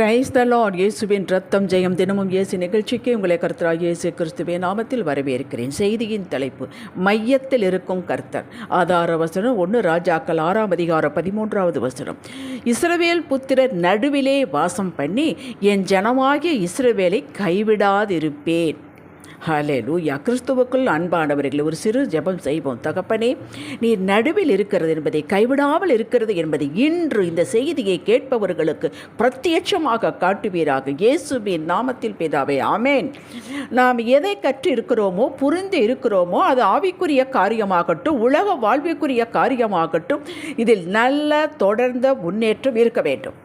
Praise the Lord இயேசுவின் ரத்தம் ஜெயம் தினமும் இயேசு நிகழ்ச்சிக்கு உங்களை கர்த்தராக இயேசு கிறிஸ்துவே நாமத்தில் வரவேற்கிறேன். செய்தியின் தலைப்பு மையத்தில் இருக்கும் கர்த்தர். ஆதார வசனம் ஒன்று ராஜாக்கள் ஆறாம் அதிகாரம் பதிமூன்றாவது வசனம். இஸ்ரவேல் புத்திரர் நடுவிலே வாசம் பண்ணி என் ஜனமாகிய இஸ்ரவேலை கைவிடாதிருப்பேன். ஹலே லூயா கிறிஸ்துவுக்குள் அன்பானவர்கள் ஒரு சிறு ஜெபம் செய்வோம். தகப்பனே நீர் நடுவில் இருக்கிறது என்பதை கைவிடாமல் இருக்கிறது என்பதை இன்று இந்த செய்தியை கேட்பவர்களுக்கு பிரத்யட்சமாக காட்டுவீராக. இயேசுவின் நாமத்தில் பிதாவே ஆமேன். நாம் எதை கற்று இருக்கிறோமோ புரிந்து இருக்கிறோமோ அது ஆவிக்குரிய காரியமாகட்டும் உலக வாழ்விற்குரிய காரியமாகட்டும் இதில் நல்ல தொடர்ந்த முன்னேற்றம் இருக்க வேண்டும்.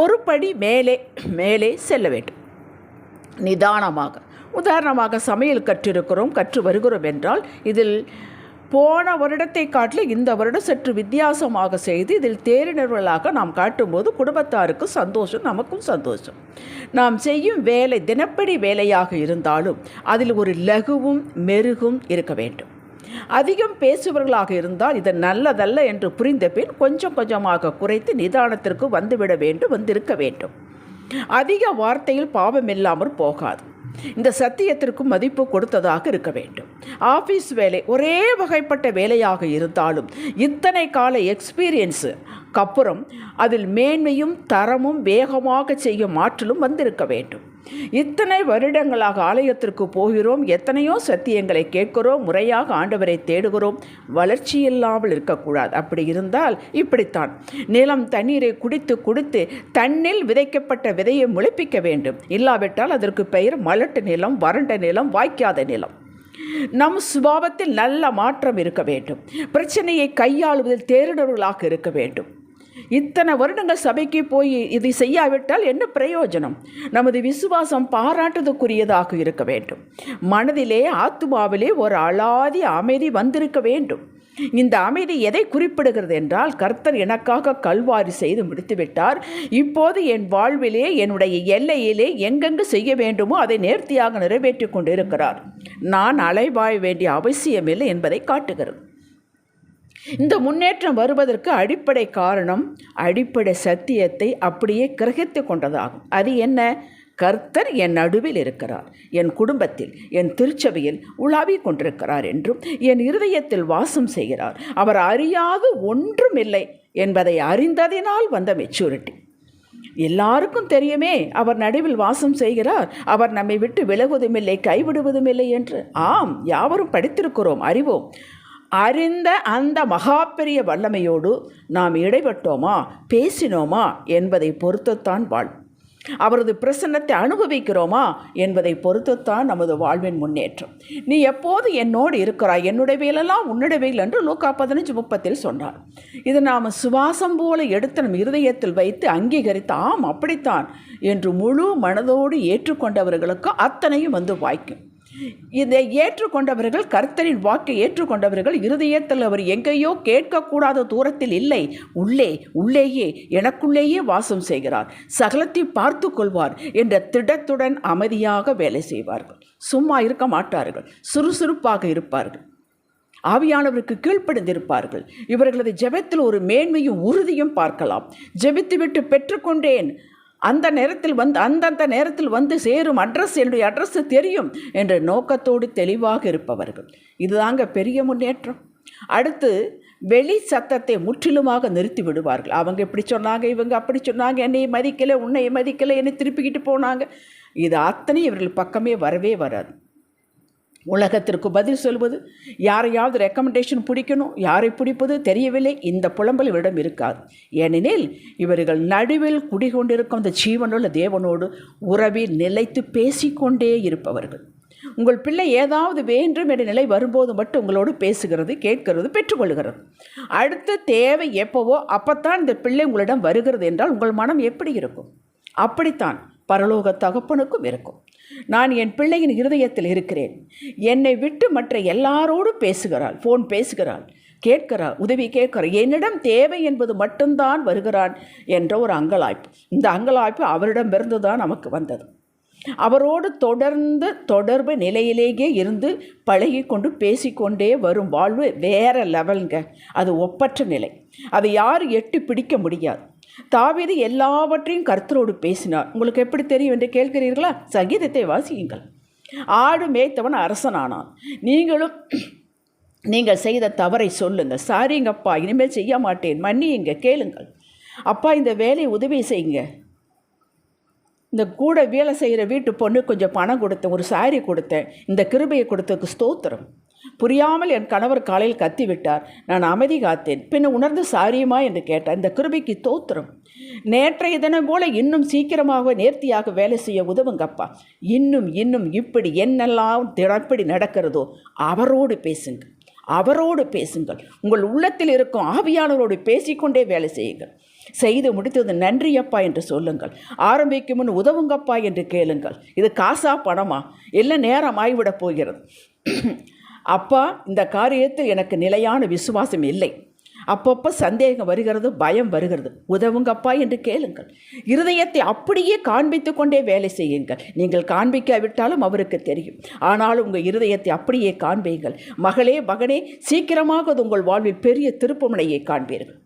ஒரு படி மேலே மேலே செல்ல வேண்டும். நிதானமாக உதாரணமாக சமையல் கற்றிருக்கிறோம் கற்று வருகிறோம் என்றால் இதில் போன வருடத்தை காட்டில் இந்த வருடம் சற்று வித்தியாசமாக செய்து இதில் தேரினர்களாக நாம் காட்டும்போது குடும்பத்தாருக்கு சந்தோஷம் நமக்கும் சந்தோஷம். நாம் செய்யும் வேலை தினப்படி வேலையாக இருந்தாலும் அதில் ஒரு லகுவும் மெருகும் இருக்க வேண்டும். அதிகம் பேசுபவர்களாக இருந்தால் இது நல்லதல்ல என்று புரிந்த பின் கொஞ்சம் கொஞ்சமாக குறைத்து நிதானத்திற்கு வந்துவிட வேண்டும் வந்திருக்க வேண்டும். அதிக வார்த்தையில் பாவம் இல்லாமல் போகாது. இந்த சத்தியத்திற்கும் மதிப்பு கொடுத்ததாக இருக்க வேண்டும். ஆஃபீஸ் வேலை ஒரே வகைப்பட்ட வேலையாக இருந்தாலும் இத்தனை கால எக்ஸ்பீரியன்ஸு அப்புறம் அதில் மேன்மையும் தரமும் வேகமாக செய்யும் ஆற்றலும் வந்திருக்க வேண்டும். இத்தனை வருடங்களாக ஆலயத்திற்கு போகிறோம் எத்தனையோ சத்தியங்களை கேட்கிறோம் முறையாக ஆண்டவரை தேடுகிறோம். வளர்ச்சி இல்லாமல் இருக்கக்கூடாது. அப்படி இருந்தால் இப்படித்தான். நிலம் தண்ணீரை குடித்து குடித்து தன்னில் விதைக்கப்பட்ட விதையை முளைப்பிக்க வேண்டும். இல்லாவிட்டால் அதற்கு பெயர் மலட்டு நிலம் வறண்ட நிலம் வாய்க்காத நிலம். நம் சுபாவத்தில் நல்ல மாற்றம் இருக்க வேண்டும். பிரச்சனையை கையாளுவதில் தேரிடர்களாக இருக்க வேண்டும். இத்தனை வருடங்கள் சபைக்கு போய் இதை செய்யாவிட்டால் என்ன பிரயோஜனம்? நமது விசுவாசம் பாராட்டுதற்குரியதாக இருக்க வேண்டும். மனதிலே ஆத்துமாவிலே ஒரு அலாதி அமைதி வந்திருக்க வேண்டும். இந்த அமைதி எதை குறிப்பிடுகிறது என்றால் கர்த்தர் எனக்காக கல்வாரி செய்து முடித்துவிட்டார். இப்போது என் வாழ்விலே என்னுடைய எல்லையிலே எங்கெங்கு செய்ய வேண்டுமோ அதை நேர்த்தியாக நிறைவேற்றி கொண்டிருக்கிறார். நான் அலைவாய வேண்டிய அவசியமில்லை என்பதை காட்டுகிறது. இந்த முன்னேற்றம் வருவதற்கு அடிப்படை காரணம் அடிப்படை சத்தியத்தை அப்படியே கிரகித்து கொண்டதாகும். அது என்ன? கர்த்தர் என் நடுவில் இருக்கிறார். என் குடும்பத்தில் என் திருச்சபையில் உலாவிக் கொண்டிருக்கிறார் என்றும் என் இருதயத்தில் வாசம் செய்கிறார். அவர் அறியாது ஒன்றுமில்லை என்பதை அறிந்ததினால் வந்த மெச்சூரிட்டி. எல்லாருக்கும் தெரியுமே அவர் நடுவில் வாசம் செய்கிறார். அவர் நம்மை விட்டு விலகுவதுமில்லை கைவிடுவதுமில்லை என்று. ஆம் யாவரும் படித்திருக்கிறோம் அறிவோம். அறிந்த அந்த மகாப்பெரிய வல்லமையோடு நாம் இடைப்பட்டோமா பேசினோமா என்பதை பொறுத்துத்தான் வாழ். அவரது பிரசன்னத்தை அனுபவிக்கிறோமா என்பதை பொறுத்துத்தான் நமது வாழ்வின் முன்னேற்றம். நீ எப்போது என்னோடு இருக்கிறாய்? என்னுடையவையிலெல்லாம் உன்னுடையவையில் என்று லூக்கா பதினஞ்சு முப்பத்தில் சொன்னார். இது நாம் சுவாசம் போல எடுத்து நம் இருதயத்தில் வைத்து அங்கீகரித்து ஆம் அப்படித்தான் என்று முழு மனதோடு ஏற்றுக்கொண்டவர்களுக்கு அத்தனையும் வந்து வாய்க்கும். இதை ஏற்றுக்கொண்டவர்கள் கர்த்தரின் வாக்கை ஏற்றுக்கொண்டவர்கள் இருதயத்தில் அவர் எங்கேயோ கேட்கக்கூடாத தூரத்தில் இல்லை. உள்ளே உள்ளேயே எனக்குள்ளேயே வாசம் செய்கிறார். சகலத்தை பார்த்து கொள்வார் என்ற திடத்துடன் அமைதியாக வேலை செய்வார்கள். சும்மா இருக்க மாட்டார்கள். சுறுசுறுப்பாக இருப்பார்கள். ஆவியானவருக்கு கீழ்ப்படிந்திருப்பார்கள். இவர்களது ஜெபத்தில் ஒரு மேன்மையும் உறுதியும் பார்க்கலாம். ஜெபித்துவிட்டு பெற்றுக்கொண்டேன். அந்த நேரத்தில் வந்து அந்தந்த நேரத்தில் வந்து சேரும் அட்ரஸ் என்னுடைய அட்ரஸ் தெரியும் என்ற நோக்கத்தோடு தெளிவாக இருப்பவர்கள். இதுதாங்க பெரிய முன்னேற்றம். அடுத்து வெளி சத்தத்தை முற்றிலுமாக நிறுத்தி விடுவார்கள். அவங்க இப்படி சொன்னாங்க இவங்க அப்படி சொன்னாங்க என்னை மதிக்கலை உன்னை மதிக்கலை என்னை திருப்பிக்கிட்டு போனாங்க. இது அத்தனை இவர்கள் பக்கமே வரவே வராது. உலகத்திற்கு பதில் சொல்வது யாரையாவது ரெக்கமெண்டேஷன் பிடிக்கணும் யாரை பிடிப்பது தெரியவில்லை இந்த புலம்பல் இவரிடம் இருக்காது. ஏனெனில் இவர்கள் நடுவில் குடிகொண்டிருக்கும் அந்த ஜீவனுள்ள தேவனோடு உறவில் நிலைத்து பேசிக்கொண்டே இருப்பவர்கள். உங்கள் பிள்ளை ஏதாவது வேண்டும் என்ற நிலை வரும்போது மட்டும் உங்களோடு பேசுகிறது கேட்கிறது பெற்றுக்கொள்கிறது. அடுத்த தேவை எப்போவோ அப்போத்தான் இந்த பிள்ளை உங்களிடம் வருகிறது என்றால் உங்கள் மனம் எப்படி இருக்கும்? அப்படித்தான் பரலோக தகப்பனுக்கும் இருக்கும். நான் என் பிள்ளையின் இருதயத்தில் இருக்கிறேன். என்னை விட்டு மற்ற எல்லாரோடும் பேசுகிறாள் ஃபோன் பேசுகிறாள் கேட்கிறாள் உதவி கேட்கிறார் என்னிடம் தேவை என்பது மட்டும்தான் வருகிறான் என்ற ஒரு அங்கலாய்ப்பு. இந்த அங்கலாய்ப்பு அவரிடமிருந்து தான் நமக்கு வந்தது. அவரோடு தொடர்ந்து தொடர்பு நிலையிலேயே இருந்து பழகி கொண்டு பேசிக்கொண்டே வரும் வாழ்வு வேற லெவலுங்க அது ஒப்பற்ற நிலை. அதை யாரும் எட்டி பிடிக்க முடியாது. தாவீது எல்லாவற்றையும் கர்த்தரோடு பேசினார். உங்களுக்கு எப்படி தெரியும் என்று கேட்கிறீர்களா? சங்கீதத்தை வாசியுங்கள். ஆடு மேய்த்தவன் அரசனானான். நீங்களும் நீங்கள் செய்த தவறை சொல்லுங்கள். சாரிங்கப்பா இனிமேல் செய்ய மாட்டேன். மன்னியுங்க கேளுங்கள். அப்பா இந்த வேலையை உதவி செய்யுங்க. இந்த கூட வேலை செய்கிற வீட்டு பொண்ணு கொஞ்சம் பணம் கொடுத்தேன் ஒரு சாரி கொடுத்தேன். இந்த கிருபையை கொடுத்ததுக்கு ஸ்தோத்திரம். புரியாமல் என் கணவர் காலையில் கத்திவிட்டார். நான் அமைதி காத்தேன். பின்ன உணர்ந்து சாரியுமா என்று கேட்டார். இந்த கிருபிக்கு தோத்திரம். நேற்றைய தினம் போல இன்னும் சீக்கிரமாக நேர்த்தியாக வேலை செய்ய உதவுங்கப்பா. இன்னும் இன்னும் இப்படி என்னெல்லாம் திறப்படி நடக்கிறதோ அவரோடு பேசுங்க அவரோடு பேசுங்கள். உங்கள் உள்ளத்தில் இருக்கும் ஆவியானவரோடு பேசிக்கொண்டே வேலை செய்யுங்கள். செய்து முடித்தது நன்றியப்பா என்று சொல்லுங்கள். ஆரம்பிக்கும் முன் உதவுங்கப்பா என்று கேளுங்கள். இது காசா பணமா? எல்லாம் நேரம் ஆகிவிடப் போகிறது. அப்பா இந்த காரியத்தில் எனக்கு நிலையான விசுவாசம் இல்லை. அப்பப்போ சந்தேகம் வருகிறது பயம் வருகிறது. உதவுங்கப்பா என்று கேளுங்கள். இருதயத்தை அப்படியே காண்பித்து கொண்டே வேலை செய்யுங்கள். நீங்கள் காண்பிக்காவிட்டாலும் அவருக்கு தெரியும். ஆனாலும் உங்கள் இருதயத்தை அப்படியே காண்பீங்கள் மகளே மகனே சீக்கிரமாக அது உங்கள் வாழ்வில் பெரிய திருப்புமனையை காண்பீர்கள்.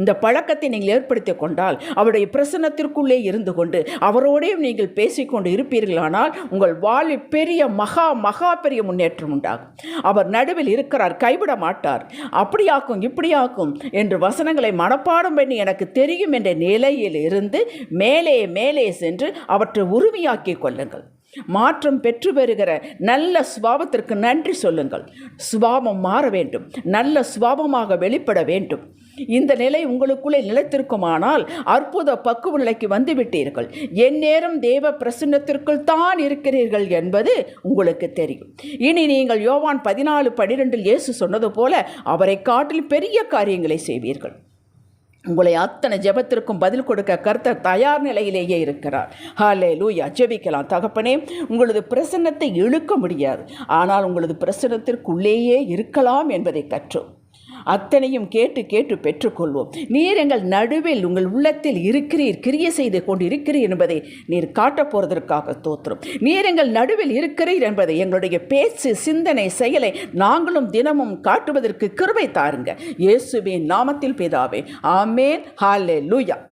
இந்த பழக்கத்தை நீங்கள் ஏற்படுத்தி கொண்டால் அவருடைய பிரசனத்திற்குள்ளே இருந்து கொண்டு அவரோடையும் நீங்கள் பேசிக்கொண்டு இருப்பீர்களானால் உங்கள் வாழ்வில் பெரிய மகா மகா பெரிய முன்னேற்றம் உண்டாகும். அவர் நடுவில் இருக்கிறார் கைவிட மாட்டார். அப்படியாக்கும் இப்படியாக்கும் என்று வசனங்களை மனப்பாடம் பண்ணி எனக்கு தெரியும் என்ற நிலையில் இருந்து மேலே மேலே சென்று அவற்றை உரிமையாக்கி கொள்ளுங்கள். மாற்றம் பெற்று பெறுகிற நல்ல சுபாவத்திற்கு நன்றி சொல்லுங்கள். சுபாவம் மாற வேண்டும். நல்ல சுபாவமாக வெளிப்பட வேண்டும். இந்த நிலை உங்களுக்குள்ளே நிலைத்திருக்குமானால் அற்புத பக்குவ நிலைக்கு வந்துவிட்டீர்கள். எந்நேரம் தேவ பிரசன்னத்திற்குள் தான் இருக்கிறீர்கள் என்பது உங்களுக்கு தெரியும். இனி நீங்கள் யோவான் பதினாலு பனிரெண்டில் இயேசு சொன்னது போல அவரை காட்டில் பெரிய காரியங்களை செய்வீர்கள். உங்களை அத்தனை ஜெபத்திற்கும் பதில் கொடுக்க கர்த்தர் தயார் நிலையிலேயே இருக்கிறார். ஹாலே லூயா ஜெபிக்கலாம். தகப்பனே உங்களது பிரசன்னத்தை இழுக்க முடியாது. ஆனால் உங்களது பிரசன்னத்திற்குள்ளேயே இருக்கலாம் என்பதை கற்றோம். அத்தனையும் கேட்டு கேட்டு பெற்றுக்கொள்வோம். நீர் எங்கள் நடுவில் உங்கள் உள்ளத்தில் இருக்கிறீர் கிரிய செய்து கொண்டு இருக்கிறீர் என்பதை நீர் காட்டப் போவதற்காக தோற்றும் நீர் எங்கள் நடுவில் இருக்கிறீர் என்பதை எங்களுடைய பேச்சு சிந்தனை செயலை நாங்களும் தினமும் காட்டுவதற்கு கிருபை தாருங்க. இயேசுவின் நாமத்தில் பிதாவே. ஆமேன். ஹாலே லூயா